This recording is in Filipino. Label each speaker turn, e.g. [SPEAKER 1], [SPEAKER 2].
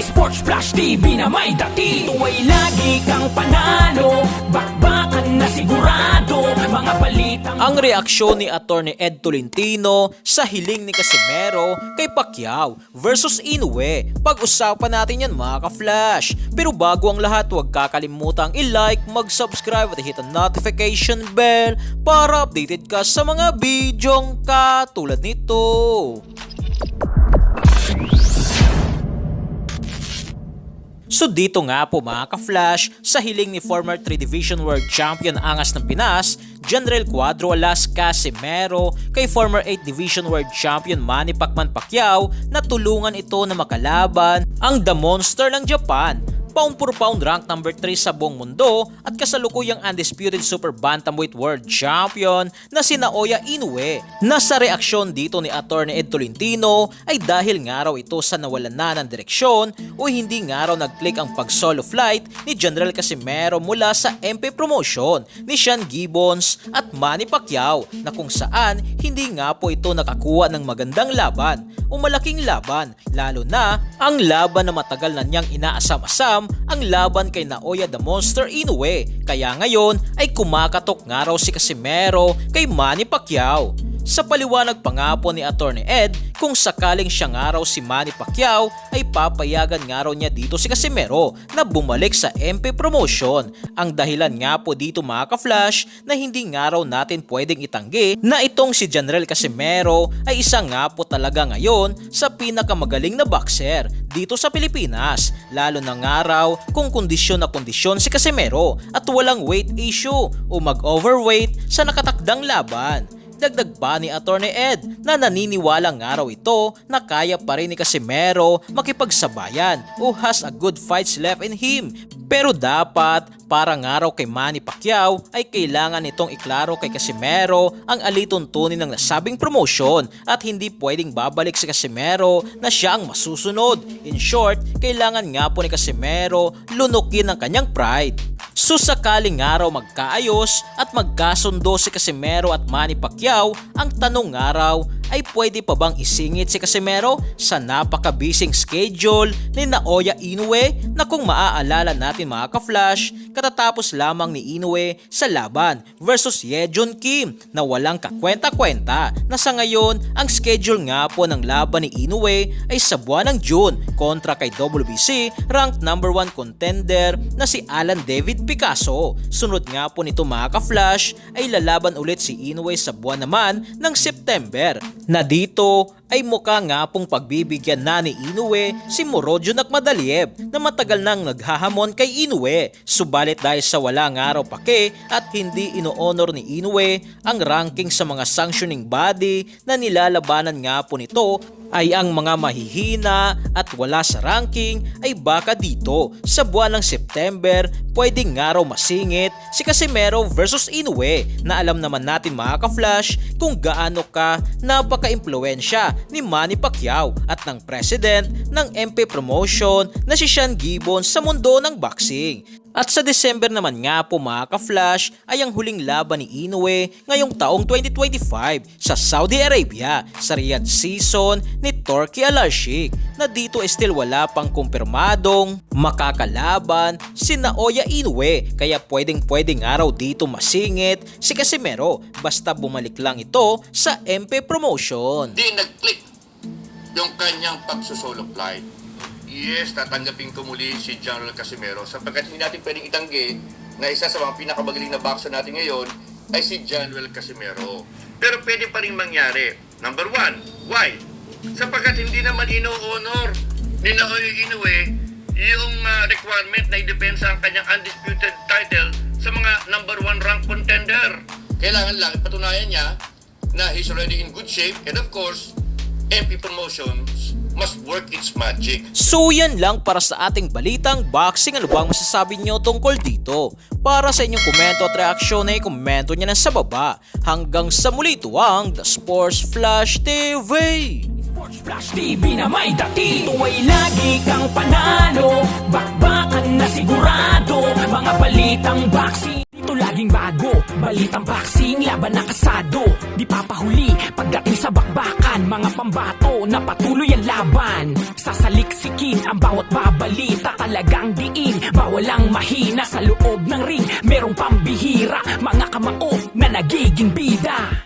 [SPEAKER 1] Sports Flash TV na may dati Ito lagi kang panalo Bakbakan na sigurado Mga balitang
[SPEAKER 2] Ang reaksyon ni Attorney Ed Tolentino sa hiling ni Casimero kay Pacquiao versus Inoue. Pag-usapan natin yan mga ka-flash. Pero bago ang lahat, huwag kakalimutang i-like, mag-subscribe at hit ang notification bell para updated ka sa mga bidyong katulad nito. So dito nga po mga ka-flash, sa hiling ni former 3 Division World Champion Angas ng Pinas, General Cuadro Alas Casimero kay former 8 Division World Champion Manny Pacman Pacquiao na tulungan ito na makalaban ang The Monster ng Japan pound for pound rank number 3 sa buong mundo at kasalukuyang undisputed super bantamweight world champion na si Naoya Inoue na sa reaksyon dito ni Attorney Ed Tolentino ay dahil nga raw ito sa nawalan na ng direksyon o hindi nga raw nag-click ang pag-solo flight ni General Casimero mula sa MP promotion ni Sean Gibbons at Manny Pacquiao na kung saan hindi nga po ito nakakuha ng magandang laban o malaking laban lalo na ang laban na matagal na niyang inaasam-asam ang laban kay Naoya the Monster Inoue kaya ngayon ay kumakatok nga raw si Casimero kay Manny Pacquiao. Sa paliwanag pa nga po ni Attorney Ed kung sakaling siya nga si Manny Pacquiao ay papayagan nga raw niya dito si Casimero na bumalik sa MP promotion. Ang dahilan nga po dito mga ka-flash na hindi nga raw natin pwedeng itanggi na itong si General Casimero ay isa nga po talaga ngayon sa pinakamagaling na boxer dito sa Pilipinas. Lalo na nga raw kung kondisyon na kondisyon si Casimero at walang weight issue o mag-overweight sa nakatakdang laban. Dagdag pa ni Attorney Ed na naniniwala nga raw ito na kaya pa rin ni Casimero makipagsabayan o has a good fights left in him. Pero dapat para nga raw kay Manny Pacquiao ay kailangan itong iklaro kay Casimero ang alituntunin ng nasabing promotion at hindi pwedeng babalik si Casimero na siya ang masusunod. In short, kailangan nga po ni Casimero lunukin ang kanyang pride. So sakaling nga raw magkaayos at magkasundo si Casimero at Manny Pacquiao, ang tanong nga raw ay pwede pa bang isingit si Casimero sa napakabising schedule ni Naoya Inoue na kung maaalala natin mga ka-flash, katatapos lamang ni Inoue sa laban versus Yejun Kim na walang kakwenta-kwenta na sa ngayon ang schedule nga po ng laban ni Inoue ay sa buwan ng June kontra kay WBC ranked number 1 contender na si Alan David Picasso. Sunod nga po nito mga ka-flash ay lalaban ulit si Inoue sa buwan naman ng September na dito ay mukha nga pong pagbibigyan na ni Inoue si Morojo Nakmadaliev na matagal nang naghahamon kay Inoue. Subalit dahil sa wala nga raw pake at hindi ino-honor ni Inoue ang ranking sa mga sanctioning body na nilalabanan nga po nito ay ang mga mahihina at wala sa ranking ay baka dito sa buwan ng September pwedeng nga raw masingit si Casimero versus Inoue na alam naman natin mga ka-flash kung gaano ka napaka-impluensya ni Manny Pacquiao at ng president ng MP Promotion na si Sean Gibbons sa mundo ng boxing. At sa December naman nga po mga ka-flash ay ang huling laban ni Inoue ngayong taong 2025 sa Saudi Arabia sa Riyadh season ni Turkey Al-Ashik na dito still wala pang kumpirmadong makakalaban si Naoya Inoue kaya pwedeng pwedeng araw dito masingit si Casimero basta bumalik lang ito sa MP Promotion.
[SPEAKER 3] di nag-click yung kanyang pagsusolo flight, yes, tatanggapin ko muli si General Casimero sapagkat hindi natin pwedeng itanggi na isa sa mga pinakamagaling na boxer natin ngayon ay si General Casimero. Pero pwede pa rin mangyari. Number one, why? Sapagkat hindi naman ino-honor ni Naoya Inoue yung ah, requirement na i-depensa ang kanyang undisputed title sa mga number one rank contender. Kailangan lang ipatunayan niya na he's already in good shape and of course, MP Promotions must work its magic.
[SPEAKER 2] So yan lang para sa ating balitang boxing. Ano bang masasabi nyo tungkol dito? Para sa inyong komento at reaksyon ay komento nyo na sa baba. Hanggang sa muli ito ang The Sports Flash TV.
[SPEAKER 1] Sports Flash TV na may dati Ito ay lagi kang panalo Bakbakan na sigurado Mga balitang boxing Dito laging bago Balitang boxing, laban na kasado Di papahuli Pagdating sa bakbakan Mga pambato na patuloy ang laban. Sasaliksikin ang bawat babalita Talagang diin. Bawal ang mahina sa loob ng ring. Merong pambihira Mga kamao na nagiging bida